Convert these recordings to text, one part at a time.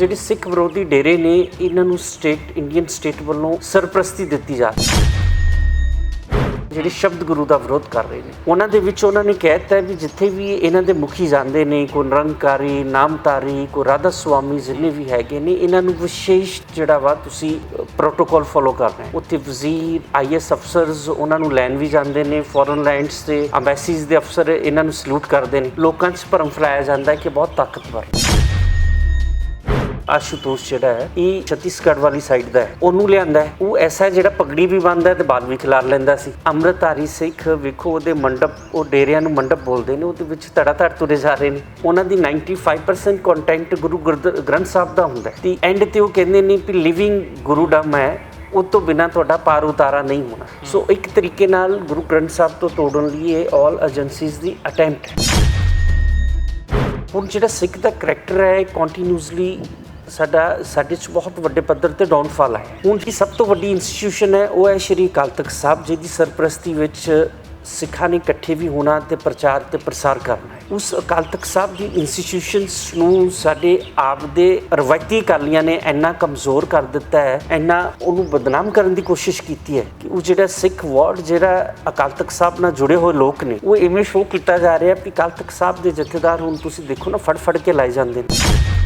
ਜਿਹੜੇ ਸਿੱਖ ਵਿਰੋਧੀ ਡੇਰੇ ਨੇ, ਇਹਨਾਂ ਨੂੰ ਸਟੇਟ ਇੰਡੀਅਨ ਸਟੇਟ ਵੱਲੋਂ ਸਰਪ੍ਰਸਤੀ ਦਿੱਤੀ ਜਾ ਰਹੀ ਜਿਹੜੇ ਸ਼ਬਦ ਗੁਰੂ ਦਾ ਵਿਰੋਧ ਕਰ ਰਹੇ ਨੇ। ਉਹਨਾਂ ਦੇ ਵਿੱਚ ਉਹਨਾਂ ਨੇ ਕਹਿਤਾ ਹੈ ਵੀ ਜਿੱਥੇ ਵੀ ਇਹਨਾਂ ਦੇ ਮੁਖੀ ਜਾਂਦੇ ਨੇ, ਕੋਈ ਨਿਰੰਕਾਰੀ ਨਾਮਤਾਰੀ ਕੋਈ ਰਾਧਾ ਸੁਆਮੀ ਜਿੰਨੇ ਵੀ ਹੈਗੇ ਨੇ, ਇਹਨਾਂ ਨੂੰ ਵਿਸ਼ੇਸ਼ ਜਿਹੜਾ ਵਾ ਤੁਸੀਂ ਪ੍ਰੋਟੋਕਾਲ ਫੋਲੋ ਕਰਨਾ ਹੈ। ਉੱਥੇ ਵਜ਼ੀਰ ਆਈਐਸ ਅਫਸਰਸ ਉਹਨਾਂ ਨੂੰ ਲੈਣ ਵੀ ਜਾਂਦੇ ਨੇ ਫੋਰਨ ਲੈਂਡਸ ਤੇ ਅੰਬੈਸੀਜ਼ ਦੇ ਅਫਸਰ ਇਹਨਾਂ ਨੂੰ ਸਲੂਟ ਕਰਦੇ ਨੇ। ਲੋਕਾਂ 'ਚ ਭਰਮ ਫੈਲਾਇਆ ਜਾਂਦਾ ਹੈ ਕਿ ਬਹੁਤ ਤਾਕਤਵਰ ਹੈ। ਆਸ਼ੂਤੋਸ਼ ਜਿਹੜਾ ਹੈ ਇਹ ਛੱਤੀਸਗੜ੍ਹ ਵਾਲੀ ਸਾਈਡ ਦਾ ਹੈ। ਉਹਨੂੰ ਲਿਆਂਦਾ ਹੈ। ਉਹ ਐਸਾ ਜਿਹੜਾ ਪਗੜੀ ਵੀ ਬੰਨਦਾ ਤੇ ਬਾਲ ਵੀ ਖਿਲਾਰ ਲੈਂਦਾ ਸੀ। ਅੰਮ੍ਰਿਤਧਾਰੀ ਸਿੱਖ ਵੇਖੋ ਉਹਦੇ ਮੰਡਪ ਉਹ ਡੇਰਿਆਂ ਨੂੰ ਮੰਡਪ ਬੋਲਦੇ ਨੇ ਉਹਦੇ ਵਿੱਚ ਧੜਾ ਧੜ ਤੁਰੇ ਜਾ ਰਹੇ ਨੇ। ਉਹਨਾਂ ਦੀ 95% ਕੰਟੈਂਟ ਗੁਰੂ ਗ੍ਰੰਥ ਸਾਹਿਬ ਦਾ ਹੁੰਦਾ ਤੇ ਐਂਡ ਤੇ ਉਹ ਕਹਿੰਦੇ ਨੇ ਕਿ ਲਿਵਿੰਗ ਗੁਰੂ ਡਮ ਹੈ ਉਹ ਤੋਂ ਬਿਨਾ ਤੁਹਾਡਾ ਪਾਰ ਉਤਾਰਾ ਨਹੀਂ ਹੋਣਾ। ਸੋ ਇੱਕ ਤਰੀਕੇ ਨਾਲ ਗੁਰੂ ਗ੍ਰੰਥ ਸਾਹਿਬ ਤੋਂ ਤੋੜਨ ਲਈ ਇਹ ਆਲ ਏਜੰਸੀਜ਼ ਦੀ ਅਟੈਂਪਟ ਹੈ। ਹੁਣ ਜਿਹੜਾ ਸਿੱਖ ਦਾ ਕਰੈਕਟਰ ਹੈ ਕੰਟੀਨਿਊਸਲੀ ਸਾਡਾ ਸਾਡੇ ਚ ਬਹੁਤ ਵੱਡੇ ਪੱਧਰ ਤੇ ਡਾਊਨਫਾਲ ਆਇਆ ਹੈ। ਹੁਣ ਦੀ ਸਭ ਤੋਂ ਵੱਡੀ ਇੰਸਟੀਟਿਊਸ਼ਨ ਹੈ, ਉਹ ਹੈ ਸ਼੍ਰੀ ਅਕਾਲ ਤਖਤ ਸਾਹਿਬ, ਜਿਹਦੀ ਸਰਪ੍ਰਸਤੀ ਵਿੱਚ ਸਿੱਖਾਂ ਨੇ ਇਕੱਠੇ ਵੀ ਹੋਣਾ ਤੇ ਪ੍ਰਚਾਰ ਤੇ ਪ੍ਰਸਾਰ ਕਰਨਾ ਹੈ ਉਸ ਅਕਾਲ ਤਖਤ ਸਾਹਿਬ ਦੀ ਇੰਸਟੀਟਿਊਸ਼ਨਸ ਨੂੰ ਸਾਡੇ ਆਪ ਦੇ ਰਵਾਇਤੀ ਅਕਾਲੀਆਂ ਨੇ ਇੰਨਾ ਕਮਜ਼ੋਰ ਕਰ ਦਿੱਤਾ ਹੈ, ਇੰਨਾ ਉਹਨੂੰ ਬਦਨਾਮ ਕਰਨ ਦੀ ਕੋਸ਼ਿਸ਼ ਕੀਤੀ ਹੈ ਕਿ ਉਹ ਜਿਹੜਾ ਸਿੱਖ ਵਰਡ, ਜਿਹੜਾ ਅਕਾਲ ਤਖਤ ਸਾਹਿਬ ਨਾਲ ਜੁੜੇ ਹੋਏ ਲੋਕ ਨੇ, ਉਹ ਇਵੇਂ ਸ਼ੋਅ ਕੀਤਾ ਜਾ ਰਿਹਾ ਕਿ ਅਕਾਲ ਤਖਤ ਸਾਹਿਬ ਦੇ ਜਥੇਦਾਰ ਹੁਣ ਤੁਸੀਂ ਦੇਖੋ ਨਾ ਫੜ ਫੜ ਕੇ ਲਾਏ ਜਾਂਦੇ ਨੇ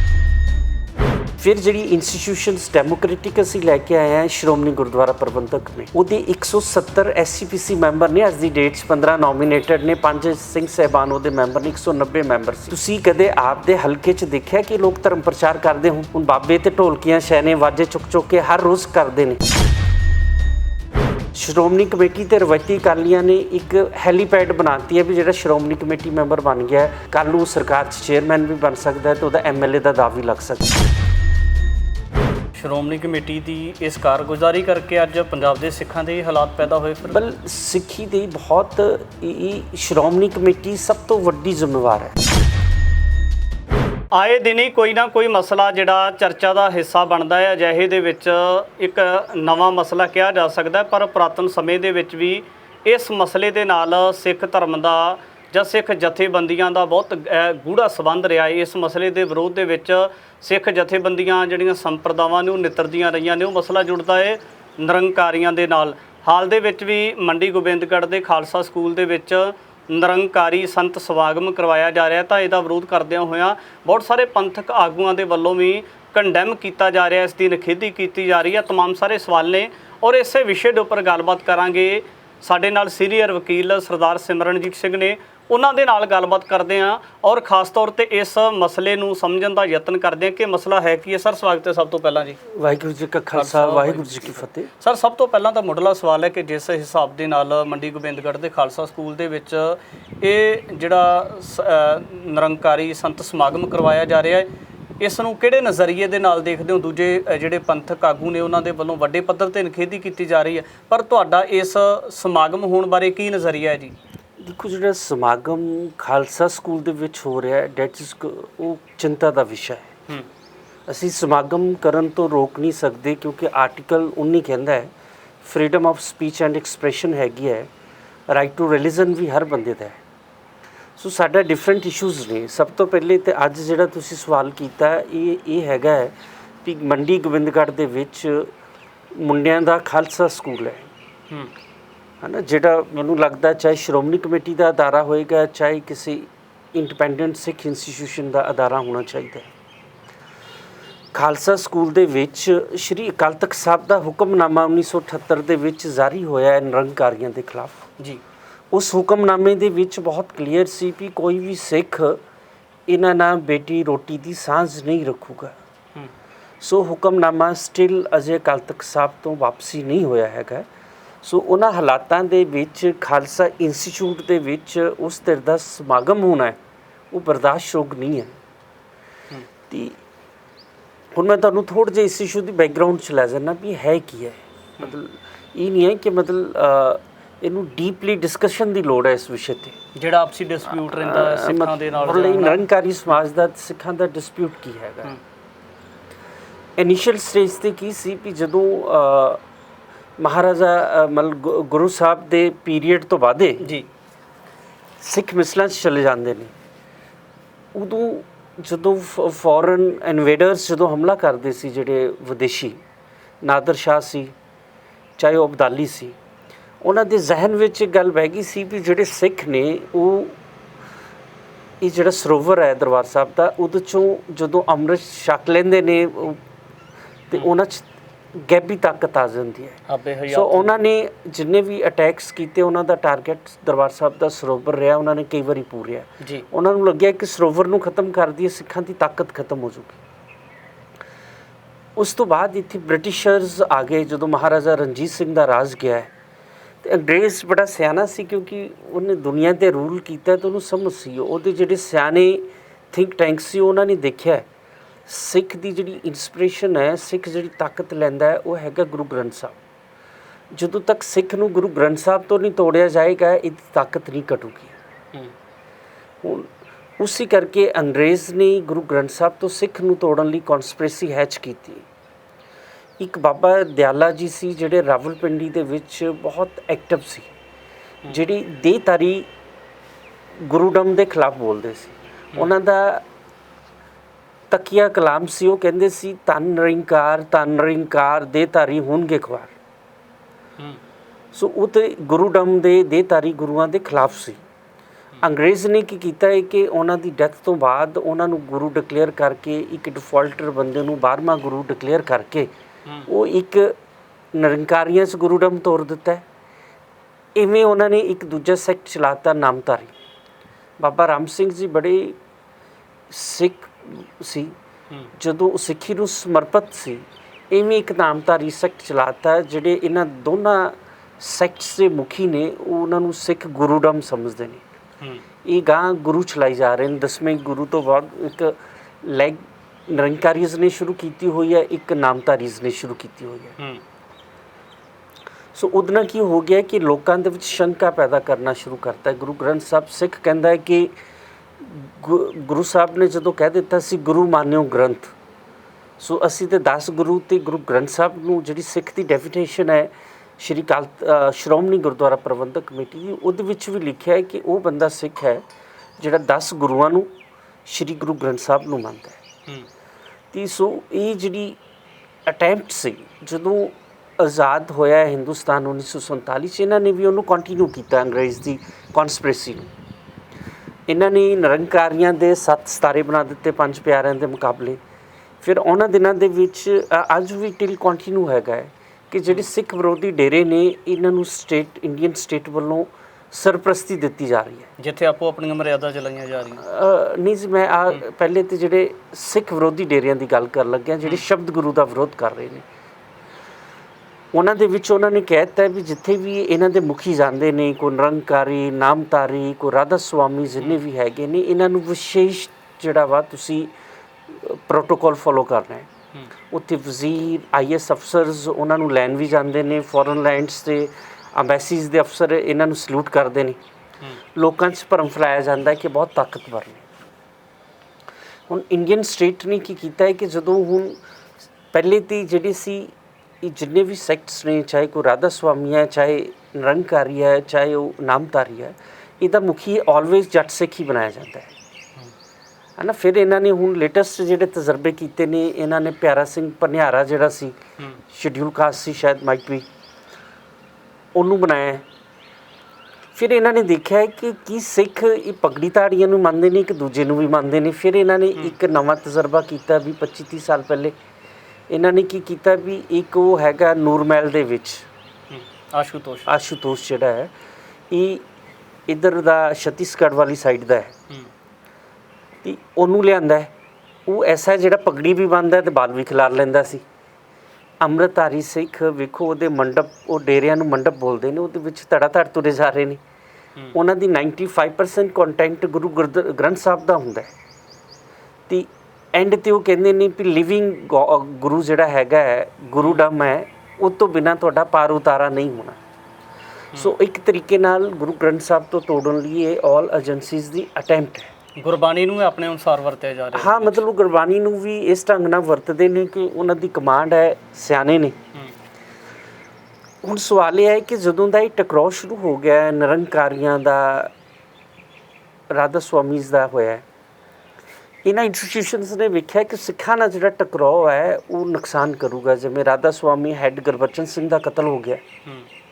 ਫਿਰ ਜਿਹੜੀ ਇੰਸਟੀਟਿਊਸ਼ਨਸ ਡੈਮੋਕ੍ਰੈਟਿਕ ਅਸੀਂ ਲੈ ਕੇ ਆਏ ਹਾਂ ਸ਼੍ਰੋਮਣੀ ਗੁਰਦੁਆਰਾ ਪ੍ਰਬੰਧਕ ਨੇ, ਉਹਦੇ 170 ਐਸਸੀਪੀਸੀ ਮੈਂਬਰ ਨੇ, ਅੱਜ ਦੀ ਡੇਟ 'ਚ 15 ਨੋਮੀਨੇਟਡ ਨੇ, ਪੰਜ ਸਿੰਘ ਸਹਿਬਾਨ ਉਹਦੇ ਮੈਂਬਰ ਨੇ 190 ਮੈਂਬਰ ਸੀ। ਤੁਸੀਂ ਕਦੇ ਆਪ ਦੇ ਹਲਕੇ 'ਚ ਦੇਖਿਆ ਕਿ ਲੋਕ ਧਰਮ ਪ੍ਰਚਾਰ ਕਰਦੇ ਹੋਣ? ਹੁਣ ਬਾਬੇ ਤੇ ਢੋਲਕੀਆਂ, ਸ਼ੈਨੇ, ਵਾਜੇ ਚੁੱਕ ਚੁੱਕ ਕੇ ਹਰ ਰੋਜ਼ ਕਰਦੇ ਨੇ। ਸ਼੍ਰੋਮਣੀ ਕਮੇਟੀ ਤੇ ਰਵਾਇਤੀ ਅਕਾਲੀਆਂ ਨੇ ਇੱਕ ਹੈਲੀਪੈਡ ਬਣਾਤੀ ਹੈ ਵੀ ਜਿਹੜਾ ਸ਼੍ਰੋਮਣੀ ਕਮੇਟੀ ਮੈਂਬਰ ਬਣ ਗਿਆ ਕੱਲ ਨੂੰ ਸਰਕਾਰ 'ਚ ਚੇਅਰਮੈਨ ਵੀ ਬਣ ਸਕਦਾ ਹੈ ਤੇ ਉਹਦਾ ਐਮਐਲਏ ਦਾ ਦਾਅ ਵੀ ਲੱਗ ਸਕਦਾ ਹੈ। ਸ਼੍ਰੋਮਣੀ ਕਮੇਟੀ ਦੀ ਇਸ ਕਾਰਗੁਜ਼ਾਰੀ ਕਰਕੇ ਅੱਜ ਪੰਜਾਬ ਦੇ ਸਿੱਖਾਂ ਦੇ ਹਾਲਾਤ ਪੈਦਾ ਹੋਏ ਫਿਰ? ਬਲ ਸਿੱਖੀ ਦੀ ਬਹੁਤ ਇਹ ਸ਼੍ਰੋਮਣੀ ਕਮੇਟੀ ਸਭ ਤੋਂ ਵੱਡੀ ਜ਼ਿੰਮੇਵਾਰ ਹੈ। ਆਏ ਦਿਨ ਹੀ ਕੋਈ ਨਾ ਕੋਈ ਮਸਲਾ ਜਿਹੜਾ ਚਰਚਾ ਦਾ ਹਿੱਸਾ ਬਣਦਾ ਹੈ ਅਜਿਹੇ ਦੇ ਵਿੱਚ ਇੱਕ ਨਵਾਂ ਮਸਲਾ ਕਿਹਾ ਜਾ ਸਕਦਾ ਪਰ ਪੁਰਾਤਨ ਸਮੇਂ ਦੇ ਵਿੱਚ ਵੀ ਇਸ ਮਸਲੇ ਦੇ ਨਾਲ ਸਿੱਖ ਧਰਮ ਦਾ ਜਾਂ ਸਿੱਖ ਜਥੇਬੰਦੀਆਂ ਦਾ ਬਹੁਤ ਅਹ, ਗੂੜਾ ਸੰਬੰਧ ਰਿਹਾ ਹੈ ਇਸ ਮਸਲੇ ਦੇ ਵਿਰੋਧ ਦੇ ਵਿੱਚ ਸਿੱਖ ਜਥੇਬੰਦੀਆਂ ਜਿਹੜੀਆਂ ਸੰਪਰਦਾਵਾਂ ਨੇ ਉਹ ਨਿਤਰਦੀਆਂ ਰਹੀਆਂ ਨੇ ਉਹ ਮਸਲਾ ਜੁੜਦਾ ਹੈ ਨਿਰੰਕਾਰੀਆਂ ਦੇ ਨਾਲ ਹਾਲ ਦੇ ਵਿੱਚ ਵੀ ਮੰਡੀ ਗੋਬਿੰਦਗੜ੍ਹ ਦੇ ਖਾਲਸਾ ਸਕੂਲ ਦੇ ਵਿੱਚ ਨਿਰੰਕਾਰੀ ਸੰਤ ਸਵਾਗਮ ਕਰਵਾਇਆ ਜਾ ਰਿਹਾ ਤਾਂ ਇਹਦਾ ਵਿਰੋਧ ਕਰਦਿਆਂ ਹੋਇਆਂ ਬਹੁਤ ਸਾਰੇ ਪੰਥਕ ਆਗੂਆਂ ਦੇ ਵੱਲੋਂ ਵੀ ਕੰਡੈਮ ਕੀਤਾ ਜਾ ਰਿਹਾ ਇਸ ਦੀ ਨਿਖੇਧੀ ਕੀਤੀ ਜਾ ਰਹੀ ਹੈ तमाम ਸਾਰੇ ਸਵਾਲ ਨੇ ਔਰ ਇਸੇ ਵਿਸ਼ੇ ਦੇ ਉੱਪਰ ਗੱਲਬਾਤ ਕਰਾਂਗੇ ਸਾਡੇ ਨਾਲ ਸੀਨੀਅਰ ਵਕੀਲ ਸਰਦਾਰ ਸਿਮਰਨਜੀਤ ਸਿੰਘ ਨੇ ਉਹਨਾਂ ਦੇ ਨਾਲ ਗੱਲਬਾਤ ਕਰਦੇ ਹਾਂ ਔਰ ਖਾਸ ਤੌਰ ਤੇ ਇਸ ਮਸਲੇ ਨੂੰ ਸਮਝਣ ਦਾ ਯਤਨ ਕਰਦੇ ਹਾਂ ਕਿ ਮਸਲਾ ਹੈ ਕੀ ਹੈ। ਸਰ ਸਵਾਗਤ ਹੈ ਸਭ ਤੋਂ ਪਹਿਲਾਂ ਜੀ। ਵਾਹਿਗੁਰੂ ਜੀ ਕਾ ਖਾਲਸਾ ਵਾਹਿਗੁਰੂ ਜੀ ਕੀ ਫਤਿਹ। ਸਰ ਸਭ ਤੋਂ ਪਹਿਲਾਂ ਤਾਂ ਮੁੱਢਲਾ ਸਵਾਲ ਹੈ ਕਿ ਜਿਸ ਹਿਸਾਬ ਦੇ ਨਾਲ ਮੰਡੀ ਗੋਬਿੰਦਗੜ੍ਹ ਦੇ ਖਾਲਸਾ ਸਕੂਲ ਦੇ ਵਿੱਚ ਇਹ ਜਿਹੜਾ ਨਿਰੰਕਾਰੀ ਸੰਤ ਸਮਾਗਮ ਕਰਵਾਇਆ ਜਾ ਰਿਹਾ ਹੈ ਇਸ ਨੂੰ ਕਿਹੜੇ ਨਜ਼ਰੀਏ ਦੇ ਨਾਲ ਦੇਖਦੇ ਹੋ? ਦੂਜੇ ਜਿਹੜੇ ਪੰਥਕ ਆਗੂ ਨੇ ਉਹਨਾਂ ਦੇ ਵੱਲੋਂ ਵੱਡੇ ਪੱਧਰ ਤੇ ਨਿਖੇਧੀ ਕੀਤੀ ਜਾ ਰਹੀ ਹੈ। ਪਰ ਤੁਹਾਡਾ ਇਸ ਸਮਾਗਮ ਹੋਣ ਬਾਰੇ ਕੀ ਨਜ਼ਰੀਆ ਹੈ ਜੀ? ਦੇਖੋ ਜਿਹੜਾ ਸਮਾਗਮ ਖਾਲਸਾ ਸਕੂਲ ਦੇ ਵਿੱਚ ਹੋ ਰਿਹਾ ਹੈ ਡੈਟ ਇਜ਼ ਉਹ ਚਿੰਤਾ ਦਾ ਵਿਸ਼ਾ ਹੈ। ਹੂੰ। ਅਸੀਂ ਸਮਾਗਮ ਕਰਨ ਤੋਂ ਰੋਕ ਨਹੀਂ ਸਕਦੇ ਕਿਉਂਕਿ ਆਰਟੀਕਲ 19 ਕਹਿੰਦਾ ਹੈ freedom of speech and expression ਹੈਗੀ ਹੈ ਰਾਈਟ ਟੂ ਰਿਲੀਜਨ ਵੀ ਹਰ ਬੰਦੇ ਦਾ ਹੈ। ਸੋ ਸਾਡਾ ਡਿਫਰੈਂਟ ਇਸ਼ੂਜ਼ ਨੇ। ਸਭ ਤੋਂ ਪਹਿਲੇ ਤੇ ਅੱਜ ਜਿਹੜਾ ਤੁਸੀਂ ਸਵਾਲ ਕੀਤਾ ਇਹ ਇਹ ਹੈਗਾ ਹੈ ਕਿ ਮੰਡੀ ਗੋਬਿੰਦਗੜ੍ਹ ਦੇ ਵਿੱਚ ਮੁੰਡਿਆਂ ਦਾ ਖਾਲਸਾ ਸਕੂਲ ਹੈ। ਹੂੰ। ਹਨਾ ਜਿਹੜਾ ਮੈਨੂੰ ਲੱਗਦਾ ਚਾਹੇ ਸ਼੍ਰੋਮਣੀ ਕਮੇਟੀ ਦਾ ਅਦਾਰਾ ਹੋਏਗਾ ਚਾਹੇ ਕਿਸੇ ਇੰਡੀਪੈਂਡੈਂਟ ਸਿੱਖ ਇੰਸਟੀਟਿਊਸ਼ਨ ਦਾ ਅਦਾਰਾ ਹੋਣਾ ਚਾਹੀਦਾ ਹੈ। ਖਾਲਸਾ ਸਕੂਲ ਦੇ ਵਿੱਚ ਸ਼੍ਰੀ ਅਕਾਲ ਤਖਤ ਸਾਹਿਬ ਦਾ ਹੁਕਮਨਾਮਾ 1978 ਦੇ ਵਿੱਚ ਜਾਰੀ ਹੋਇਆ ਹੈ ਨਿਰੰਕਾਰੀਆਂ ਦੇ ਖਿਲਾਫ। ਜੀ। ਉਸ ਹੁਕਮਨਾਮੇ ਦੇ ਵਿੱਚ ਬਹੁਤ ਕਲੀਅਰ ਸੀ ਕਿ ਕੋਈ ਵੀ ਸਿੱਖ ਇਹਨਾਂ ਨਾਲ ਬੇਟੀ ਰੋਟੀ ਦੀ ਸਾਂਝ ਨਹੀਂ ਰੱਖੂਗਾ। ਸੋ ਹੁਕਮਨਾਮਾ ਸਟਿਲ ਅਜੇ ਅਕਾਲ ਤਖਤ ਸਾਹਿਬ ਤੋਂ ਵਾਪਸੀ ਨਹੀਂ ਹੋਇਆ ਹੈਗਾ। ਸੋ ਉਹਨਾਂ ਹਾਲਾਤਾਂ ਦੇ ਵਿੱਚ ਖਾਲਸਾ ਇੰਸਟੀਚਿਊਟ ਦੇ ਵਿੱਚ ਉਸ ਧਿਰ ਦਾ ਸਮਾਗਮ ਹੋਣਾ ਹੈ ਉਹ ਬਰਦਾਸ਼ਤਯੋਗ ਨਹੀਂ ਹੈ। ਤੇ ਹੁਣ ਮੈਂ ਤੁਹਾਨੂੰ ਥੋੜਾ ਜਿਹਾ ਇਸ ਇਸ਼ੂ ਦੀ ਬੈਕਗ੍ਰਾਉਂਡ ਚ ਲੈ ਜਾਣਾ ਵੀ ਹੈ ਕੀ ਹੈ। ਮਤਲਬ ਇਹ ਨਹੀਂ ਹੈ ਕਿ ਮਤਲਬ ਇਹਨੂੰ ਡੀਪਲੀ ਡਿਸਕਸ਼ਨ ਦੀ ਲੋੜ ਹੈ ਇਸ ਵਿਸ਼ੇ ਤੇ। ਜਿਹੜਾ ਆਪਸੀ ਡਿਸਪਿਊਟ ਰਹਿੰਦਾ ਹੈ ਸਿੱਖਾਂ ਦੇ ਨਾਲ ਲਈ ਨਿਰੰਕਾਰੀ ਸਮਾਜ ਦਾ ਸਿੱਖਾਂ ਦਾ ਡਿਸਪਿਊਟ ਕੀ ਹੈਗਾ। ਇਨੀਸ਼ੀਅਲ ਸਟੇਜ ਤੇ ਕੀ ਸੀ ਵੀ ਜਦੋਂ ਮਹਾਰਾਜਾ ਗੁ- ਗੁਰੂ ਸਾਹਿਬ ਦੇ ਪੀਰੀਅਡ ਤੋਂ ਬਾਅਦੇ ਜੀ। ਸਿੱਖ ਮਿਸਲਾਂ 'ਚ ਚਲੇ ਜਾਂਦੇ ਨੇ। ਉਦੋਂ ਜਦੋਂ ਫੋਰਨ ਇਨਵੇਡਰਸ ਜਦੋਂ ਹਮਲਾ ਕਰਦੇ ਸੀ ਜਿਹੜੇ ਵਿਦੇਸ਼ੀ ਨਾਦਰ ਸ਼ਾਹ ਸੀ ਚਾਹੇ ਉਹ ਅਬਦਾਲੀ ਸੀ ਉਹਨਾਂ ਦੇ ਜ਼ਿਹਨ ਵਿੱਚ ਗੱਲ ਬਹਿ ਗਈ ਸੀ ਵੀ ਜਿਹੜੇ ਸਿੱਖ ਨੇ ਉਹ ਇਹ ਜਿਹੜਾ ਸਰੋਵਰ ਹੈ ਦਰਬਾਰ ਸਾਹਿਬ ਦਾ ਉਹਦੇ ਚੋਂ ਜਦੋਂ ਅੰਮ੍ਰਿਤ ਛਕ ਲੈਂਦੇ ਨੇ ਤੇ ਉਹਨਾਂ 'ਚ ਗੈਬੀ ਤਾਕਤ ਆ ਜਾਂਦੀ ਹੈ। ਸੋ ਉਹਨਾਂ ਨੇ ਜਿੰਨੇ ਵੀ ਅਟੈਕਸ ਕੀਤੇ ਉਹਨਾਂ ਦਾ ਟਾਰਗੇਟ ਦਰਬਾਰ ਸਾਹਿਬ ਦਾ ਸਰੋਵਰ ਰਿਹਾ ਉਹਨਾਂ ਨੇ ਕਈ ਵਾਰੀ ਪੂਰਿਆ। ਜੀ। ਉਹਨਾਂ ਨੂੰ ਲੱਗਿਆ ਕਿ ਸਰੋਵਰ ਨੂੰ ਖਤਮ ਕਰ ਦਈਏ ਸਿੱਖਾਂ ਦੀ ਤਾਕਤ ਖਤਮ ਹੋ ਜੂਗੀ। ਉਸ ਤੋਂ ਬਾਅਦ ਇੱਥੇ ਬ੍ਰਿਟਿਸ਼ਰਸ ਆ ਗਏ ਜਦੋਂ ਮਹਾਰਾਜਾ ਰਣਜੀਤ ਸਿੰਘ ਦਾ ਰਾਜ ਗਿਆ ਹੈ। ਤੇ ਅੰਗਰੇਜ਼ ਬੜਾ ਸਿਆਣਾ ਸੀ ਕਿਉਂਕਿ ਉਹਨੇ ਦੁਨੀਆ ਤੇ ਰੂਲ ਕੀਤਾ ਤਾਂ ਉਹਨੂੰ ਸਮਝ ਸੀ। ਉਹਦੇ ਜਿਹੜੇ ਸਿਆਣੇ ਥਿੰਕ ਟੈਂਕ ਸੀ ਉਹਨਾਂ ਨੇ ਦੇਖਿਆ। ਸਿੱਖ ਦੀ ਜਿਹੜੀ ਇਨਸਪੀਰੇਸ਼ਨ ਹੈ ਸਿੱਖ ਜਿਹੜੀ ਤਾਕਤ ਲੈਂਦਾ ਹੈ ਉਹ ਹੈਗਾ ਗੁਰੂ ਗ੍ਰੰਥ ਸਾਹਿਬ। ਜਦੋਂ ਤੱਕ ਸਿੱਖ ਨੂੰ ਗੁਰੂ ਗ੍ਰੰਥ ਸਾਹਿਬ ਤੋਂ ਨਹੀਂ ਤੋੜਿਆ ਜਾਏਗਾ ਇਹਦੀ ਤਾਕਤ ਨਹੀਂ ਘਟੂਗੀ। ਹੂੰ। ਹੁਣ ਉਸੇ ਕਰਕੇ ਅੰਗਰੇਜ਼ ਨੇ ਗੁਰੂ ਗ੍ਰੰਥ ਸਾਹਿਬ ਤੋਂ ਸਿੱਖ ਨੂੰ ਤੋੜਨ ਲਈ ਕਨਸਪੀਰੇਸੀ ਹੈਚ ਕੀਤੀ। ਇੱਕ ਬਾਬਾ ਦਿਆਲਾ ਜੀ ਸੀ, ਜਿਹੜੇ ਰਾਵਲਪਿੰਡੀ ਦੇ ਵਿੱਚ ਬਹੁਤ ਐਕਟਿਵ ਸੀ। ਜਿਹੜੀ ਦੇਹਤਾਰੀ ਗੁਰੂਡਮ ਦੇ ਖਿਲਾਫ ਬੋਲਦੇ ਸੀ। ਉਹਨਾਂ ਦਾ ਤਕੀਆ ਕਲਾਮ ਸੀ, ਉਹ ਕਹਿੰਦੇ ਸੀ ਤਨ ਰਿੰਕਾਰ ਤਨ ਨਿਰੰਕਾਰ ਦੇਹਤਾਰੀ ਹੋਣਗੇ ਖਵਾਰ ਸੋ ਉਹ ਤੇ ਗੁਰੂਡਮ ਦੇ ਦੇਹਤਾਰੀ ਗੁਰੂਆਂ ਦੇ ਖਿਲਾਫ ਸੀ। ਅੰਗਰੇਜ਼ ਨੇ ਕੀ ਕੀਤਾ ਹੈ ਕਿ ਉਹਨਾਂ ਦੀ ਡੈਥ ਤੋਂ ਬਾਅਦ ਉਹਨਾਂ ਨੂੰ ਗੁਰੂ ਡਿਕਲੇਅਰ ਕਰਕੇ, ਇੱਕ ਡਿਫਾਲਟਰ ਬੰਦੇ ਨੂੰ 12ਵਾਂ ਗੁਰੂ ਡਿਕਲੇਅਰ ਕਰਕੇ ਉਹ ਇੱਕ ਨਿਰੰਕਾਰੀਆਂ ਗੁਰੂਡਮ ਤੋੜ ਦਿੱਤਾ ਇਵੇਂ ਉਹਨਾਂ ਨੇ ਇੱਕ ਦੂਜਾ ਸੈਕਟ ਚਲਾਤਾ ਨਾਮਧਾਰੀ। ਬਾਬਾ ਰਾਮ ਸਿੰਘ ਜੀ ਬੜੇ ਸਿੱਖ ਸੀ। ਜਦੋਂ ਉਹ ਸਿੱਖੀ ਨੂੰ ਸਮਰਪਿਤ ਸੀ ਇਵੇਂ ਇੱਕ ਨਾਮਧਾਰੀ ਸੈਕਟ ਚਲਾਤਾ ਜਿਹੜੇ ਇਹਨਾਂ ਦੋਨਾਂ ਸੈਕਟਸ ਦੇ ਮੁਖੀ ਨੇ ਉਹ ਉਹਨਾਂ ਨੂੰ ਸਿੱਖ ਗੁਰੂਡਮ ਸਮਝਦੇ ਨੇ। ਇਹ ਗਾਂ ਗੁਰੂ ਚਲਾਈ ਜਾ ਰਹੇ ਨੇ। ਦਸਵੇਂ ਗੁਰੂ ਤੋਂ ਬਾਅਦ ਇੱਕ ਲੈਗ ਨਿਰੰਕਾਰੀਜ਼ ਨੇ ਸ਼ੁਰੂ ਕੀਤੀ ਹੋਈ ਹੈ ਇੱਕ ਨਾਮਧਾਰੀਜ਼ ਨੇ ਸ਼ੁਰੂ ਕੀਤੀ ਹੋਈ ਹੈ। ਹੂੰ। ਸੋ ਉਹਦੇ ਨਾਲ ਕੀ ਹੋ ਗਿਆ ਕਿ ਲੋਕਾਂ ਦੇ ਵਿੱਚ ਸ਼ੰਕਾ ਪੈਦਾ ਕਰਨਾ ਸ਼ੁਰੂ ਕਰਤਾ ਹੈ। ਗੁਰੂ ਗ੍ਰੰਥ ਸਾਹਿਬ ਸਿੱਖ ਕਹਿੰਦਾ ਹੈ ਕਿ ਗੁਰੂ ਸਾਹਿਬ ਨੇ ਜਦੋਂ ਕਹਿ ਦਿੱਤਾ ਸੀ ਗੁਰੂ ਮਾਨਿਓ ਗ੍ਰੰਥ। ਸੋ ਅਸੀਂ ਤੇ 10 ਗੁਰੂ ਤੇ ਗੁਰੂ ਗ੍ਰੰਥ ਸਾਹਿਬ ਨੂੰ ਜਿਹੜੀ ਸਿੱਖ ਦੀ ਡੈਫੀਨੇਸ਼ਨ ਹੈ ਸ਼੍ਰੀ ਕਾਲ ਸ਼੍ਰੋਮਣੀ ਗੁਰਦੁਆਰਾ ਪ੍ਰਬੰਧਕ ਕਮੇਟੀ ਦੀ ਉਹਦੇ ਵਿੱਚ ਵੀ ਲਿਖਿਆ ਹੈ ਕਿ ਉਹ ਬੰਦਾ ਸਿੱਖ ਹੈ ਜਿਹੜਾ 10 ਗੁਰੂਆਂ ਨੂੰ ਸ਼੍ਰੀ ਗੁਰੂ ਗ੍ਰੰਥ ਸਾਹਿਬ ਨੂੰ ਮੰਨਦਾ ਹੈ। ਹੂੰ। ਤੇ ਸੋ ਇਹ ਜਿਹੜੀ ਅਟੈਂਪਟ ਸੀ, ਜਦੋਂ ਆਜ਼ਾਦ ਹੋਇਆ ਹੈ ਹਿੰਦੁਸਤਾਨ 1947 ਚ, ਇਹਨਾਂ ਨੇ ਵੀ ਉਹਨੂੰ ਕੰਟੀਨਿਊ ਕੀਤਾ ਅੰਗਰੇਜ਼ ਦੀ ਕਨਸਪੀਰੇਸੀ ਨੂੰ। ਇਹਨਾਂ ਨੇ ਨਿਰੰਕਾਰੀਆਂ ਦੇ ਸੱਤ ਸਤਾਰੇ ਬਣਾ ਦਿੱਤੇ, ਪੰਜ ਪਿਆਰਿਆਂ ਦੇ ਮੁਕਾਬਲੇ। ਫਿਰ ਉਹਨਾਂ ਦਿਨਾਂ ਦੇ ਵਿੱਚ ਅੱਜ ਵੀ ਟਿਲ ਕੰਟੀਨਿਊ ਹੈਗਾ ਹੈ ਕਿ ਜਿਹੜੇ ਸਿੱਖ ਵਿਰੋਧੀ ਡੇਰੇ ਨੇ, ਇਹਨਾਂ ਨੂੰ ਸਟੇਟ ਇੰਡੀਅਨ ਸਟੇਟ ਵੱਲੋਂ ਸਰਪ੍ਰਸਤੀ ਦਿੱਤੀ ਜਾ ਰਹੀ ਹੈ। ਜਿੱਥੇ ਆਪੋ ਆਪਣੀਆਂ ਮਰਿਆਦਾ ਚਲਾਈਆਂ ਜਾ ਰਹੀਆਂ। ਨਹੀਂ ਜੀ ਮੈਂ ਆ ਪਹਿਲੇ ਤੇ ਜਿਹੜੇ ਸਿੱਖ ਵਿਰੋਧੀ ਡੇਰਿਆਂ ਦੀ ਗੱਲ ਕਰਨ ਲੱਗਿਆ ਜਿਹੜੇ ਸ਼ਬਦ ਗੁਰੂ ਦਾ ਵਿਰੋਧ ਕਰ ਰਹੇ ਨੇ। ਉਹਨਾਂ ਦੇ ਵਿੱਚ ਉਹਨਾਂ ਨੇ ਕਹਿ ਦਿੱਤਾ ਵੀ ਜਿੱਥੇ ਵੀ ਇਹਨਾਂ ਦੇ ਮੁਖੀ ਜਾਂਦੇ ਨੇ ਕੋਈ ਨਿਰੰਕਾਰੀ ਨਾਮਤਾਰੀ ਕੋਈ ਰਾਧਾ ਸੁਆਮੀ ਜਿੰਨੇ ਵੀ ਹੈਗੇ ਨੇ ਇਹਨਾਂ ਨੂੰ ਵਿਸ਼ੇਸ਼ ਜਿਹੜਾ ਵਾ ਤੁਸੀਂ ਪ੍ਰੋਟੋਕਾਲ ਫੋਲੋ ਕਰਨਾ ਹੂੰ। ਉੱਥੇ ਵਜ਼ੀਰ ਆਈਐਸ ਅਫਸਰਸ ਉਹਨਾਂ ਨੂੰ ਲੈਣ ਵੀ ਜਾਂਦੇ ਨੇ ਫੋਰਨ ਲੈਂਡਸ ਤੇ ਅੰਬੈਸੀਜ਼ ਦੇ ਅਫਸਰ ਇਹਨਾਂ ਨੂੰ ਸਲੂਟ ਕਰਦੇ ਨੇ। ਹੂੰ ਲੋਕਾਂ 'ਚ ਭਰਮ ਫੈਲਾਇਆ ਜਾਂਦਾ ਹੈ ਕਿ ਬਹੁਤ ਤਾਕਤਵਰ ਨੇ। ਹੁਣ ਇੰਡੀਅਨ ਸਟੇਟ ਨੇ ਕੀ ਕੀਤਾ ਹੈ ਕਿ ਜਦੋਂ ਹੁਣ ਪਹਿਲੇ ਦੀ ਜਿਹੜੀ ਸੀ ਇਹ ਜਿੰਨੇ ਵੀ ਸੈਕਟਸ ਨੇ ਚਾਹੇ ਕੋਈ ਰਾਧਾ ਸੁਆਮੀ ਹੈ ਚਾਹੇ ਨਿਰੰਕਾਰੀ ਹੈ ਚਾਹੇ ਉਹ ਨਾਮਧਾਰੀ ਹੈ ਇਹਦਾ ਮੁਖੀ ਆਲਵੇਜ਼ ਜੱਟ ਸਿੱਖ ਹੀ ਬਣਾਇਆ ਜਾਂਦਾ ਹੈ। ਹਨਾ ਫਿਰ ਇਹਨਾਂ ਨੇ ਹੁਣ ਲੇਟੈਸਟ ਜਿਹੜੇ ਤਜਰਬੇ ਕੀਤੇ ਨੇ ਇਹਨਾਂ ਨੇ ਪਿਆਰਾ ਸਿੰਘ ਪਨਿਆਰਾ ਜਿਹੜਾ ਸੀ ਹੂੰ। ਸ਼ਡਿਊਲ ਕਾਸਟ ਸੀ ਸ਼ਾਇਦ ਮਾਈਟ ਵੀ ਉਹਨੂੰ ਬਣਾਇਆ। ਫਿਰ ਇਹਨਾਂ ਨੇ ਦੇਖਿਆ ਕਿ ਕੀ ਸਿੱਖ ਇਹ ਪਗੜੀ ਤਾੜੀਆਂ ਨੂੰ ਮੰਨਦੇ ਨੇ ਕਿ ਦੂਜੇ ਨੂੰ ਵੀ ਮੰਨਦੇ ਨੇ। ਫਿਰ ਇਹਨਾਂ ਨੇ ਇੱਕ ਨਵਾਂ ਤਜਰਬਾ ਕੀਤਾ ਵੀ 25 30 ਸਾਲ ਪਹਿਲੇ। ਇਹਨਾਂ ਨੇ ਕੀ ਕੀਤਾ ਵੀ ਇੱਕ ਉਹ ਹੈਗਾ ਨੂਰਮਹਿਲ ਦੇ ਵਿੱਚ। ਆਸ਼ੂਤੋਸ਼। ਆਸ਼ੂਤੋਸ਼ ਜਿਹੜਾ ਹੈ ਇਹ ਇਧਰ ਦਾ ਛੱਤੀਸਗੜ੍ਹ ਵਾਲੀ ਸਾਈਡ ਦਾ ਹੈ। ਤੇ ਉਹਨੂੰ ਲਿਆਂਦਾ ਹੈ। ਉਹ ਐਸਾ ਜਿਹੜਾ ਪਗੜੀ ਵੀ ਬੰਨਦਾ ਤੇ ਬਾਲ ਵੀ ਖਿਲਾਰ ਲੈਂਦਾ ਸੀ। ਅੰਮ੍ਰਿਤਧਾਰੀ ਸਿੱਖ ਵੇਖੋ ਉਹਦੇ ਮੰਡਪ ਉਹ ਡੇਰਿਆਂ ਨੂੰ ਮੰਡਪ ਬੋਲਦੇ ਨੇ ਉਹਦੇ ਵਿੱਚ ਧੜਾ ਧੜ ਤੁਰੇ ਜਾ ਰਹੇ ਨੇ। ਉਹਨਾਂ ਦੀ 95% ਕੰਟੈਂਟ ਗੁਰੂ ਗ੍ਰੰਥ ਸਾਹਿਬ ਦਾ ਹੁੰਦਾ ਹੈ। ਤੇ ਐਂਡ ਤੇ ਉਹ ਕਹਿੰਦੇ ਨੇ ਵੀ ਲਿਵਿੰਗ ਗੁਰੂ ਜਿਹੜਾ ਹੈਗਾ ਹੈ ਗੁਰੂਡਮ ਹੈ। ਉਹ ਤੋਂ ਬਿਨਾ ਤੁਹਾਡਾ ਪਾਰ ਉਤਾਰਾ ਨਹੀਂ ਹੋਣਾ। ਸੋ ਇੱਕ ਤਰੀਕੇ ਨਾਲ ਗੁਰੂ ਗ੍ਰੰਥ ਸਾਹਿਬ ਤੋਂ ਤੋੜਨ ਲਈ ਇਹ ਆਲ ਏਜੰਸੀਜ਼ ਦੀ ਅਟੈਂਪਟ ਹੈ। ਗੁਰਬਾਣੀ ਨੂੰ ਆਪਣੇ ਅਨੁਸਾਰ ਵਰਤਿਆ ਜਾ ਰਿਹਾ ਹਾਂ। ਮਤਲਬ ਉਹ ਗੁਰਬਾਣੀ ਨੂੰ ਵੀ ਇਸ ਢੰਗ ਨਾਲ ਵਰਤਦੇ ਨੇ ਕਿ ਉਹਨਾਂ ਦੀ ਕਮਾਂਡ ਹੈ ਸਿਆਣੇ ਨੇ। ਹੁਣ ਸਵਾਲ ਇਹ ਹੈ ਕਿ ਜਦੋਂ ਦਾ ਇਹ ਟਕਰਾਅ ਸ਼ੁਰੂ ਹੋ ਗਿਆ ਹੈ ਨਿਰੰਕਾਰੀਆਂ ਦਾ ਰਾਧਾ ਸੁਆਮੀਜ਼ ਦਾ ਹੋਇਆ ਇਹਨਾਂ ਇੰਸਟੀਟਿਊਸ਼ਨਸ ਨੇ ਵੇਖਿਆ ਕਿ ਸਿੱਖਾਂ ਨਾਲ ਜਿਹੜਾ ਟਕਰਾਅ ਹੈ ਉਹ ਨੁਕਸਾਨ ਕਰੂਗਾ। ਜਿਵੇਂ ਰਾਧਾ ਸੁਆਮੀ ਹੈਡ ਗੁਰਬਚਨ ਸਿੰਘ ਦਾ ਕਤਲ ਹੋ ਗਿਆ। ਹੂੰ।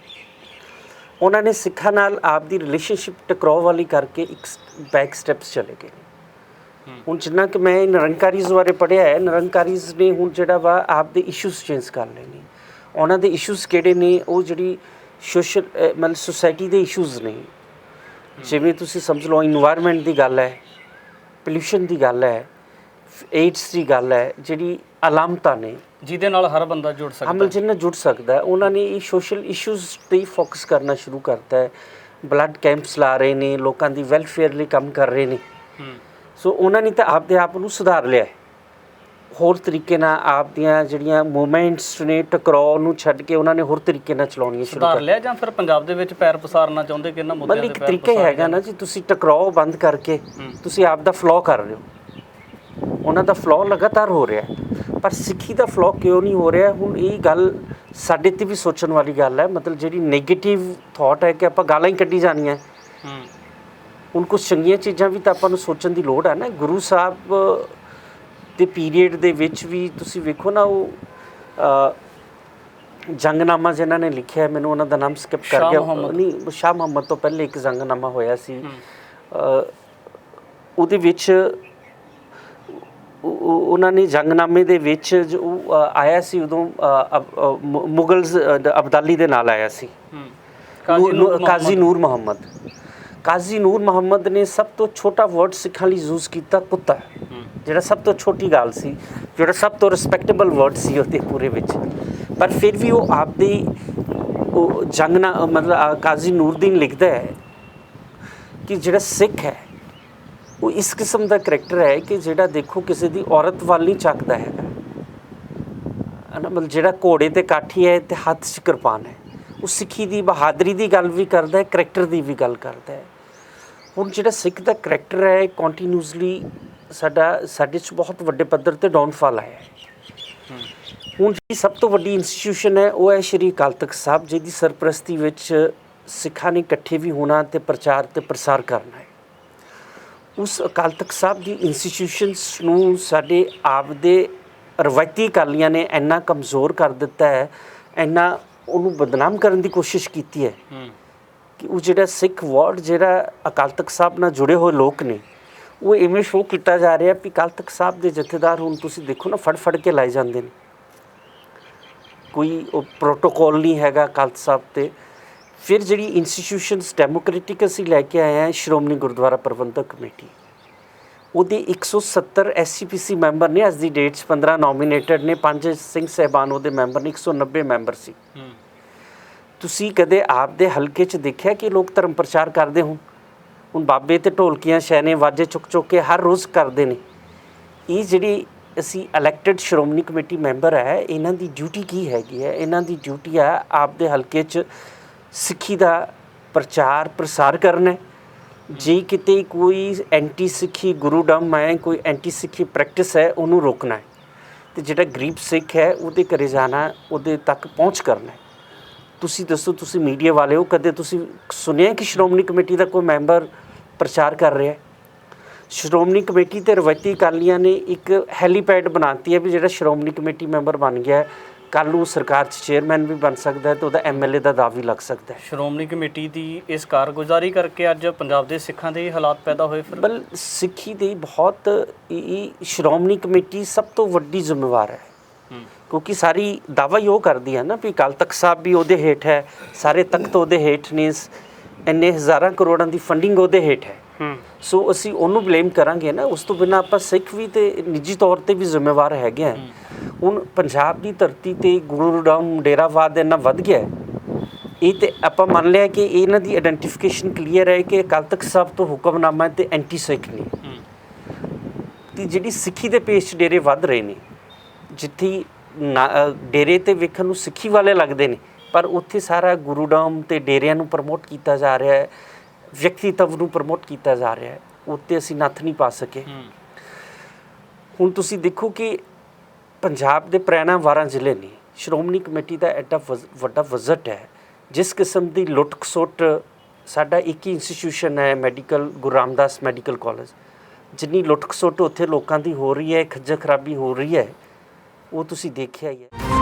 ਉਹਨਾਂ ਨੇ ਸਿੱਖਾਂ ਨਾਲ ਆਪ ਦੀ ਰਿਲੇਸ਼ਨਸ਼ਿਪ ਟਕਰਾਉ ਵਾਲੀ ਕਰਕੇ ਇੱਕ ਬੈਕ ਸਟੈਪਸ ਚਲੇ ਗਏ। ਹੁਣ ਜਿੰਨਾ ਕਿ ਮੈਂ ਨਿਰੰਕਾਰੀਜ਼ ਬਾਰੇ ਪੜਿਆ ਹੈ ਨਿਰੰਕਾਰੀਜ਼ ਨੇ ਹੁਣ ਜਿਹੜਾ ਵਾ ਆਪ ਦੇ ਇਸ਼ੂਸ ਚੇਂਜ ਕਰ ਲਏ ਨੇ। ਉਹਨਾਂ ਦੇ ਇਸ਼ੂਸ ਕਿਹੜੇ ਨੇ? ਉਹ ਜਿਹੜੀ ਸੋਸ਼ਲ ਮਤਲਬ ਸੁਸਾਇਟੀ ਦੇ ਇਸ਼ੂਸ ਨੇ। ਜਿਵੇਂ ਤੁਸੀਂ ਸਮਝ ਲਓ এনवायरमेंट ਦੀ ਗੱਲ ਹੈ ਪੋਲੂਸ਼ਨ ਦੀ ਗੱਲ ਹੈ। ਏਡਸ ਦੀ ਗੱਲ ਹੈ ਜਿਹੜੀ ਅਲਾਮਤਾਂ ਨੇ। ਜਿਹਦੇ ਨਾਲ ਹਰ ਬੰਦਾ ਜੁੜ ਸਕਦਾ ਅਮਲ ਜਿੰਨਾ ਜੁੜ ਸਕਦਾ ਹੈ ਉਹਨਾਂ ਨੇ ਇਹ ਸੋਸ਼ਲ ਇਸ਼ੂਜ਼ ਤੇ ਫੋਕਸ ਕਰਨਾ ਸ਼ੁਰੂ ਕਰਤਾ ਹੈ। ਬਲੱਡ ਕੈਂਪਸ ਲਾ ਰਹੇ ਨੇ ਲੋਕਾਂ ਦੀ ਵੈਲਫੇਅਰ ਲਈ ਕੰਮ ਕਰ ਰਹੇ ਨੇ। ਸੋ ਉਹਨਾਂ ਨੇ ਤਾਂ ਆਪਦੇ ਆਪ ਨੂੰ ਸੁਧਾਰ ਲਿਆ ਹੈ। ਹੋਰ ਤਰੀਕੇ ਨਾਲ ਆਪ ਦੀਆਂ ਜਿਹੜੀਆਂ ਮੂਵਮੈਂਟਸ ਨੇ ਟਕਰਾਅ ਨੂੰ ਛੱਡ ਕੇ ਉਹਨਾਂ ਨੇ ਹੋਰ ਤਰੀਕੇ ਨਾਲ ਚਲਾਉਣੀਆਂ ਸ਼ੁਰੂ ਕਰ ਲਿਆ ਜਾਂ ਫਿਰ ਪੰਜਾਬ ਦੇ ਵਿੱਚ ਪੈਰ ਪਸਾਰਨਾ ਚਾਹੁੰਦੇ ਕਿ ਇਹਨਾਂ ਮੁੱਦਿਆਂ ਤੇ ਇੱਕ ਪੈਰ ਤਰੀਕਾ ਹੀ ਪਸਾਰ ਹੈਗਾ ਨਾ ਜੀ ਤੁਸੀਂ ਟਕਰਾਅ ਬੰਦ ਕਰਕੇ। ਤੁਸੀਂ ਆਪ ਦਾ ਫਲੋ ਕਰ ਰਹੇ ਹੋ। ਉਹਨਾਂ ਦਾ ਫਲੋ ਲਗਾਤਾਰ ਹੋ ਰਿਹਾ ਹੈ। ਪਰ ਸਿੱਖੀ ਦਾ ਫਲੋ ਕਿਉਂ ਨਹੀਂ ਹੋ ਰਿਹਾ? ਹੁਣ ਇਹ ਗੱਲ ਸਾਡੇ ਤੇ ਵੀ ਸੋਚਣ ਵਾਲੀ ਗੱਲ ਹੈ। ਮਤਲਬ ਜਿਹੜੀ 네ਗੇਟਿਵ ਥਾਟ ਹੈ ਕਿ ਆਪਾਂ ਗਾਲਾਂ ਹੀ ਕੱਢੀ ਜਾਣੀਆਂ। ਹੂੰ। ਹੁਣ ਕੁਝ ਚੰਗੀਆਂ ਚੀਜ਼ਾਂ ਵੀ ਤਾਂ ਆਪਾਂ ਨੂੰ ਸੋਚਣ ਦੀ ਲੋੜ ਹੈ ਨਾ। ਗੁਰੂ ਸਾਹਿਬ ਦੇ ਪੀਰੀਅਡ ਦੇ ਵਿੱਚ ਵੀ ਤੁਸੀਂ ਵੇਖੋ ਨਾ ਉਹ ਜੰਗਨਾਮਾ ਜਿਨ੍ਹਾਂ ਨੇ ਲਿਖਿਆ ਮੈਨੂੰ ਉਹਨਾਂ ਦਾ ਨਾਮ ਸਕਿਪ ਕਰ ਗਿਆ। ਨਹੀਂ ਸ਼ਾਹ ਮੁਹੰਮਦ ਤੋਂ ਪਹਿਲੇ ਇੱਕ ਜੰਗਨਾਮਾ ਹੋਇਆ ਸੀ। ਉਹਦੇ ਵਿੱਚ ਉਹਨਾਂ ਨੇ ਜੰਗਨਾਮੇ ਦੇ ਵਿੱਚ ਜੋ ਆਇਆ ਸੀ ਉਦੋਂ ਮੁਗਲਸ ਅਬਦਾਲੀ ਦੇ ਨਾਲ ਆਇਆ ਸੀ। ਕਾਜ਼ੀ ਨੂਰ ਮੁਹੰਮਦ। ਕਾਜ਼ੀ ਨੂਰ ਮੁਹੰਮਦ। ਨੇ ਸਭ ਤੋਂ ਛੋਟਾ ਵਰਡ ਸਿੱਖਾਂ ਲਈ ਯੂਜ਼ ਕੀਤਾ ਕੁੱਤਾ। ਜਿਹੜਾ ਸਭ ਤੋਂ ਛੋਟੀ ਗੱਲ ਸੀ ਜਿਹੜਾ ਸਭ ਤੋਂ ਰਿਸਪੈਕਟੇਬਲ ਵਰਡ ਸੀ ਉਹਦੇ ਪੂਰੇ ਵਿੱਚ। ਪਰ ਫਿਰ ਵੀ ਉਹ ਆਪਦੀ ਉਹ ਜੰਗ ਨਾ ਮਤਲਬ ਕਾਜ਼ੀ ਨੂਰਦੀਨ ਲਿਖਦਾ ਹੈ ਕਿ ਜਿਹੜਾ ਸਿੱਖ ਹੈ ਉਹ ਇਸ ਕਿਸਮ ਦਾ ਕਰੈਕਟਰ ਹੈ ਕਿ ਜਿਹੜਾ ਦੇਖੋ ਕਿਸੇ ਦੀ ਔਰਤ ਵੱਲ ਨਹੀਂ ਚੱਕਦਾ ਹੈਗਾ। ਹਨਾ, ਮਤਲਬ ਜਿਹੜਾ ਘੋੜੇ ਤੇ ਕਾਠੀ ਹੈ ਤੇ ਹੱਥ 'ਚ ਕਿਰਪਾਨ ਹੈ। ਉਹ ਸਿੱਖੀ ਦੀ, ਬਹਾਦਰੀ ਦੀ ਗੱਲ ਵੀ ਕਰਦਾ ਹੈ ਕਰੈਕਟਰ ਦੀ ਵੀ ਗੱਲ ਕਰਦਾ ਹੈ। ਹੁਣ ਜਿਹੜਾ ਸਿੱਖ ਦਾ ਕਰੈਕਟਰ ਹੈ ਕੰਟੀਨਿਊਸਲੀ ਸਾਡਾ, ਸਾਡੇ 'ਚ ਬਹੁਤ ਵੱਡੇ ਪੱਧਰ ਤੇ ਡਾਊਨਫਾਲ ਆਇਆ ਹੈ। ਹੁਣ ਜਿਹੜੀ ਸਭ ਤੋਂ ਵੱਡੀ ਇੰਸਟੀਟਿਊਸ਼ਨ ਹੈ, ਉਹ ਹੈ ਸ਼੍ਰੀ ਅਕਾਲ ਤਖਤ ਸਾਹਿਬ, ਜਿਹਦੀ ਸਰਪ੍ਰਸਤੀ ਵਿੱਚ ਸਿੱਖਾਂ ਨੇ ਇਕੱਠੇ ਵੀ ਹੋਣਾ ਤੇ ਪ੍ਰਚਾਰ ਤੇ ਪ੍ਰਸਾਰ ਕਰਨਾ ਹੈ। ਉਸ ਅਕਾਲ ਤਖਤ ਸਾਹਿਬ ਦੀ ਇੰਸਟੀਟਿਊਸ਼ਨਸ ਨੂੰ ਸਾਡੇ ਆਪ ਦੇ ਰਵਾਇਤੀ ਅਕਾਲੀਆਂ ਨੇ ਇੰਨਾ ਕਮਜ਼ੋਰ ਕਰ ਦਿੱਤਾ ਹੈ ਇੰਨਾ ਉਹਨੂੰ ਬਦਨਾਮ ਕਰਨ ਦੀ ਕੋਸ਼ਿਸ਼ ਕੀਤੀ ਹੈ ਹੂੰ। ਕਿ ਉਹ ਜਿਹੜਾ ਸਿੱਖ ਵਰਡ ਜਿਹੜਾ ਅਕਾਲ ਤਖਤ ਸਾਹਿਬ ਨਾਲ ਜੁੜੇ ਹੋਏ ਲੋਕ ਨੇ ਉਹ ਇਵੇਂ ਸ਼ੋਅ ਕੀਤਾ ਜਾ ਰਿਹਾ ਵੀ ਅਕਾਲ ਤਖਤ ਸਾਹਿਬ ਦੇ ਜਥੇਦਾਰ ਹੁਣ ਤੁਸੀਂ ਦੇਖੋ ਨਾ ਫੜ ਫੜ ਕੇ ਲਾਏ ਜਾਂਦੇ ਨੇ। ਕੋਈ ਉਹ ਪ੍ਰੋਟੋਕਾਲ ਨਹੀਂ ਹੈਗਾ ਅਕਾਲ ਤਖਤ ਸਾਹਿਬ ਤੇ। ਫਿਰ ਜਿਹੜੀ ਇੰਸਟੀਟਿਊਸ਼ਨਸ ਡੈਮੋਕ੍ਰੈਟਿਕ ਅਸੀਂ ਲੈ ਕੇ ਆਏ ਹਾਂ ਸ਼੍ਰੋਮਣੀ ਗੁਰਦੁਆਰਾ ਪ੍ਰਬੰਧਕ ਕਮੇਟੀ ਉਹਦੇ 170 ਐਸਸੀਪੀਸੀ ਮੈਂਬਰ ਨੇ ਅੱਜ ਦੀ ਡੇਟ 'ਚ 15 ਨੋਮੀਨੇਟਡ ਨੇ ਪੰਜ ਸਿੰਘ ਸਹਿਬਾਨ ਉਹਦੇ ਮੈਂਬਰ ਨੇ 190 ਮੈਂਬਰ ਸੀ। ਹੂੰ। ਤੁਸੀਂ ਕਦੇ ਆਪ ਦੇ ਹਲਕੇ 'ਚ ਦੇਖਿਆ ਕਿ ਲੋਕ ਧਰਮ ਪ੍ਰਚਾਰ ਕਰਦੇ ਹੋਣ? ਹੁਣ ਬਾਬੇ ਤੇ ਢੋਲਕੀਆਂ ਸ਼ੈਨੇ ਵਾਜੇ ਚੁੱਕ ਚੁੱਕ ਕੇ ਹਰ ਰੋਜ਼ ਕਰਦੇ ਨੇ। ਇਹ ਜਿਹੜੀ ਅਸੀਂ ਇਲੈਕਟਿਡ ਸ਼੍ਰੋਮਣੀ ਕਮੇਟੀ ਮੈਂਬਰ ਹੈ ਇਹਨਾਂ ਦੀ ਡਿਊਟੀ ਕੀ ਹੈਗੀ ਹੈ? ਇਹਨਾਂ ਦੀ ਡਿਊਟੀ ਹੈ ਆਪ ਦੇ ਹਲਕੇ 'ਚ ਸਿੱਖੀ ਦਾ ਪ੍ਰਚਾਰ ਪ੍ਰਸਾਰ ਕਰਨਾ। ਜੇ ਕਿਤੇ ਕੋਈ ਐਂਟੀ ਸਿੱਖੀ ਗੁਰੂਡਮ ਹੈ, ਕੋਈ ਐਂਟੀ ਸਿੱਖੀ ਪ੍ਰੈਕਟਿਸ ਹੈ, ਉਹਨੂੰ ਰੋਕਣਾ ਹੈ। ਤੇ ਜਿਹੜਾ ਗਰੀਬ ਸਿੱਖ ਹੈ, ਉਹਦੇ ਘਰੇ ਜਾਣਾ, ਉਹਦੇ ਤੱਕ ਪਹੁੰਚ ਕਰਨਾ ਤੁਸੀਂ ਦੱਸੋ, ਤੁਸੀਂ ਮੀਡੀਆ ਵਾਲੇ ਹੋ, ਕਦੇ ਤੁਸੀਂ ਸੁਣਿਆ ਕਿ ਸ਼੍ਰੋਮਣੀ ਕਮੇਟੀ ਦਾ ਕੋਈ ਮੈਂਬਰ ਪ੍ਰਚਾਰ ਕਰ ਰਿਹਾ ਹੈ? ਸ਼੍ਰੋਮਣੀ ਕਮੇਟੀ ਤੇ ਰਵਾਇਤੀ ਅਕਾਲੀਆਂ ਨੇ ਇੱਕ ਹੈਲੀਪੈਡ ਬਣਾਤੀ ਹੈ ਵੀ ਜਿਹੜਾ ਸ਼੍ਰੋਮਣੀ ਕਮੇਟੀ ਮੈਂਬਰ ਬਣ ਗਿਆ ਕੱਲ ਨੂੰ ਸਰਕਾਰ 'ਚ ਚੇਅਰਮੈਨ ਵੀ ਬਣ ਸਕਦਾ ਹੈ ਤੇ ਉਹਦਾ ਐਮਐਲਏ ਦਾ ਦਾਅ ਵੀ ਲੱਗ ਸਕਦਾ ਹੈ। ਸ਼੍ਰੋਮਣੀ ਕਮੇਟੀ ਦੀ ਇਸ ਕਾਰਗੁਜ਼ਾਰੀ ਕਰਕੇ ਅੱਜ ਪੰਜਾਬ ਦੇ ਸਿੱਖਾਂ ਦੇ ਹਾਲਾਤ ਪੈਦਾ ਹੋਏ ਫਿਰ। ਬਲ ਸਿੱਖੀ ਦੀ ਬਹੁਤ ਇਹ ਸ਼੍ਰੋਮਣੀ ਕਮੇਟੀ ਸਭ ਤੋਂ ਵੱਡੀ ਜ਼ਿੰਮੇਵਾਰ ਹੈ। ਕਿਉਂਕਿ ਸਾਰੀ ਦਾਵਾ ਹੀ ਉਹ ਕਰਦੀ ਹੈ ਨਾ ਵੀ ਅਕਾਲ ਤਖਤ ਸਾਹਿਬ ਵੀ ਉਹਦੇ ਹੇਠ ਹੈ ਸਾਰੇ ਤਖਤ ਉਹਦੇ ਹੇਠ ਨੇ ਇੰਨੇ ਹਜ਼ਾਰਾਂ ਕਰੋੜਾਂ ਦੀ ਫੰਡਿੰਗ ਉਹਦੇ ਹੇਠ ਹੈ। ਹੂੰ। ਸੋ ਅਸੀਂ ਉਹਨੂੰ ਬਲੇਮ ਕਰਾਂਗੇ ਨਾ ਉਸ ਤੋਂ ਬਿਨਾ ਆਪਾਂ ਸਿੱਖ ਵੀ ਤੇ ਨਿੱਜੀ ਤੌਰ ਤੇ ਵੀ ਜ਼ਿੰਮੇਵਾਰ ਹੈਗੇ ਆ ਹੁਣ ਪੰਜਾਬ ਦੀ ਧਰਤੀ ਤੇ ਗੁਰੂਡਮ ਡੇਰਾਵਾਦ ਇੰਨਾ ਵੱਧ ਗਿਆ। ਇਹ ਤੇ ਆਪਾਂ ਮੰਨ ਲਿਆ ਕਿ ਇਹਨਾਂ ਦੀ ਆਇਡੈਂਟੀਫਿਕੇਸ਼ਨ ਕਲੀਅਰ ਹੈ ਕਿ ਅਕਾਲ ਤਖਤ ਸਾਹਿਬ ਤੋਂ ਹੁਕਮਨਾਮਾ ਤੇ ਐਂਟੀ ਸਿੱਖ ਨੇ ਕਿ ਜਿਹੜੀ ਸਿੱਖੀ ਦੇ ਪੇਸ਼ ਡੇਰੇ ਵੱਧ ਰਹੇ ਨੇ ਜਿੱਥੇ ਡੇਰੇ ਤੇ ਵੇਖਣ ਨੂੰ ਸਿੱਖੀ ਵਾਲੇ ਲੱਗਦੇ ਨੇ ਪਰ ਉੱਥੇ ਸਾਰਾ ਗੁਰੂਡਮ ਤੇ ਡੇਰਿਆਂ ਨੂੰ ਪ੍ਰਮੋਟ ਕੀਤਾ ਜਾ ਰਿਹਾ ਹੈ ਵਿਅਕਤੀਤਵ ਨੂੰ ਪ੍ਰਮੋਟ ਕੀਤਾ ਜਾ ਰਿਹਾ ਹੈ ਉੱਤੇ ਅਸੀਂ ਨੱਥ ਨਹੀਂ ਪਾ ਸਕੇ ਹੁਣ ਤੁਸੀਂ ਦੇਖੋ ਕਿ ਪੰਜਾਬ ਦੇ ਪ੍ਰੈਣਾ 12 ਜ਼ਿਲ੍ਹੇ ਨੇ। ਸ਼੍ਰੋਮਣੀ ਕਮੇਟੀ ਦਾ ਐਡਾ ਵਜ਼- ਵੱਡਾ ਵਜ਼ਟ ਹੈ, ਜਿਸ ਕਿਸਮ ਦੀ ਲੁੱਟ ਖਸੁੱਟ ਸਾਡਾ ਇੱਕ ਹੀ ਇੰਸਟੀਚਿਊਸ਼ਨ ਹੈ medical Guru Ramdas medical college ਜਿੰਨੀ ਲੁੱਟ ਖਸੁੱਟ ਉੱਥੇ ਲੋਕਾਂ ਦੀ ਹੋ ਰਹੀ ਹੈ, ਖੱਜਲ ਖਰਾਬੀ ਹੋ ਰਹੀ ਹੈ, ਉਹ ਤੁਸੀਂ ਦੇਖਿਆ ਹੀ ਹੈ।